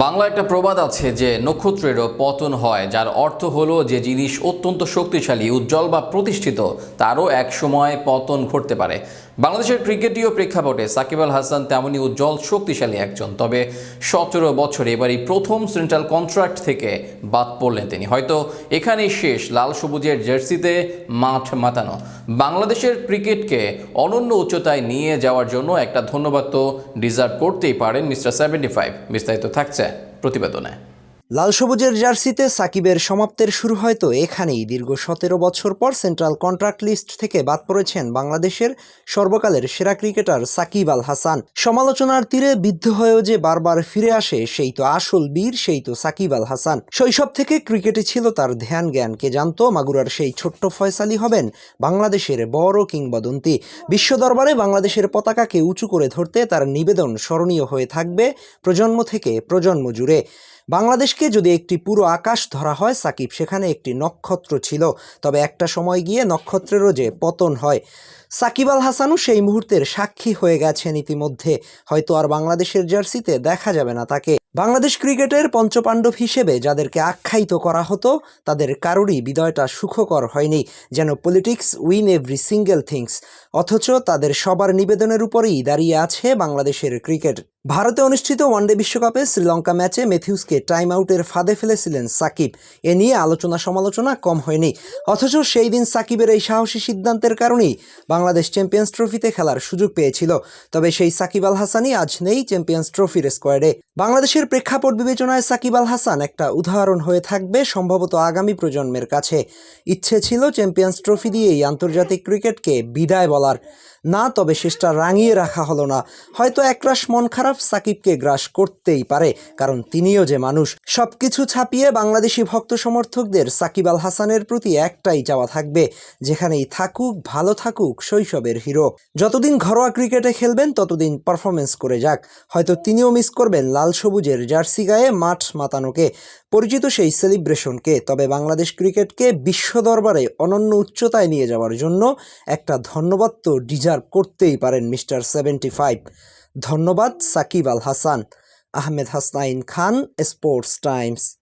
বাংলা একটা প্রবাদ আছে যে নক্ষত্রেরও পতন হয়, যার অর্থ হলো যে জিনিস অত্যন্ত শক্তিশালী, উজ্জ্বল বা প্রতিষ্ঠিত, তারও এক সময় পতন ঘটতে পারে। বাংলাদেশের ক্রিকেটীয় প্রেক্ষাপটে সাকিব আল হাসান তেমনই উজ্জ্বল, শক্তিশালী একজন। তবে সতেরো বছর এবারই প্রথম সেন্ট্রাল কন্ট্রাক্ট থেকে বাদ পড়লেন তিনি। হয়তো এখানেই শেষ, লাল সবুজের জার্সিতে মাঠ মাতানো। বাংলাদেশের ক্রিকেটকে অনন্য উচ্চতায় নিয়ে যাওয়ার জন্য একটা ধন্যবাদ তো ডিজার্ভ করতেই পারেন মিস্টার সেভেন্টি ফাইভ। বিস্তারিত থাকছে প্রতিবেদনে। লাল সবুজের জার্সিতে সাকিবের সমাপ্তের শুরু হয়তো এখানেই। দীর্ঘ সতেরো বছর পর সেন্ট্রাল কন্ট্রাক্ট লিস্ট থেকে বাদ পড়েছেন বাংলাদেশের সর্বকালের সেরা ক্রিকেটার সাকিব আল হাসান। সমালোচনার তীরে বিদ্ধ হয়েও যে বারবার ফিরে আসে, সেই তো আসল বীর, সেই তো সাকিব আল হাসান। শৈশব থেকে ক্রিকেটে ছিল তার ধ্যান জ্ঞান কে জানত, মাগুরার সেই ছোট্ট ফয়সালি হবেন বাংলাদেশের বড় কিংবদন্তি। বিশ্ব দরবারে বাংলাদেশের পতাকাকে উঁচু করে ধরতে তার নিবেদন স্মরণীয় হয়ে থাকবে প্রজন্ম থেকে প্রজন্ম জুড়ে। বাংলাদেশকে যদি একটি পুরো আকাশ ধরা হয়, সাকিব, সেখানে একটি নক্ষত্র ছিল। তবে একটা সময় গিয়ে নক্ষত্রেরও যে পতন হয় সাকিব আল হাসানও সেই মুহূর্তের সাক্ষী হয়ে গেছেন ইতিমধ্যে। হয়তো আর বাংলাদেশের জার্সিতে দেখা যাবে না তাকে। বাংলাদেশ ক্রিকেটের পঞ্চপাণ্ডব হিসেবে যাদেরকে আখ্যায়িত করা হতো, তাদের কারোরই বিদয়টা সুখকর হয়নি, যেন politics win every single things. অথচ তাদের সবার নিবেদনের উপরেই দাঁড়িয়ে আছে বাংলাদেশের ক্রিকেট। ভারতে অনুষ্ঠিত ওয়ানডে বিশ্বকাপে শ্রীলঙ্কা ম্যাচে মেথিউসকে টাইম আউটের ফাঁদে ফেলেছিলেন সাকিব। এ নিয়ে আলোচনা সমালোচনা কম হয়নি। অথচ সেই দিন সাকিবের এই সাহসী সিদ্ধান্তের কারণেই বাংলাদেশ চ্যাম্পিয়ন্স ট্রফিতে খেলার সুযোগ পেয়েছিল, তবে সেই সাকিব আল হাসানই আজ নেই চ্যাম্পিয়ন্স ট্রফির স্কোয়াডে। বাংলাদেশের প্রেক্ষাপট বিবেচনায় সাকিব আল হাসান একটা উদাহরণ হয়ে থাকবে সম্ভবত আগামী প্রজন্মের কাছে। ইচ্ছে ছিল চ্যাম্পিয়ন্স ট্রফি দিয়েই আন্তর্জাতিক ক্রিকেটকে বিদায় বলার। না, তবে শেষটা রাঙিয়ে রাখা হলো না। হয়তো একরাশ মন খারাপ সাকিবকে গ্রাস করতেই পারে, কারণ তিনিও যে মানুষ। সবকিছু ছাপিয়ে বাংলাদেশি ভক্ত সমর্থকদের সাকিব আল হাসানের প্রতি একটাই চাওয়া থাকবে, যেখানেই থাকুক, ভালো থাকুক শৈশবের হিরো। যতদিন ঘরোয়া ক্রিকেটে খেলবেন, ততদিন পারফরমেন্স করে যাক। হয়তো তিনিও মিস করবেন লাল সবুজের জার্সি গায়ে মাঠ মাতানোকে। পরিচিত সেই সেলিব্রেশনকে, তবে বাংলাদেশ ক্রিকেটকে বিশ্ব দরবারে অনন্য উচ্চতায় নিয়ে যাওয়ার জন্য একটা ধন্যবাদ তো ডিজার্ভ করতেই পারেন মিস্টার সেভেন্টি ফাইভ। ধন্যবাদ সাকিব আল হাসান, আহমেদ হাসনাইন খান, স্পোর্টস টাইমস।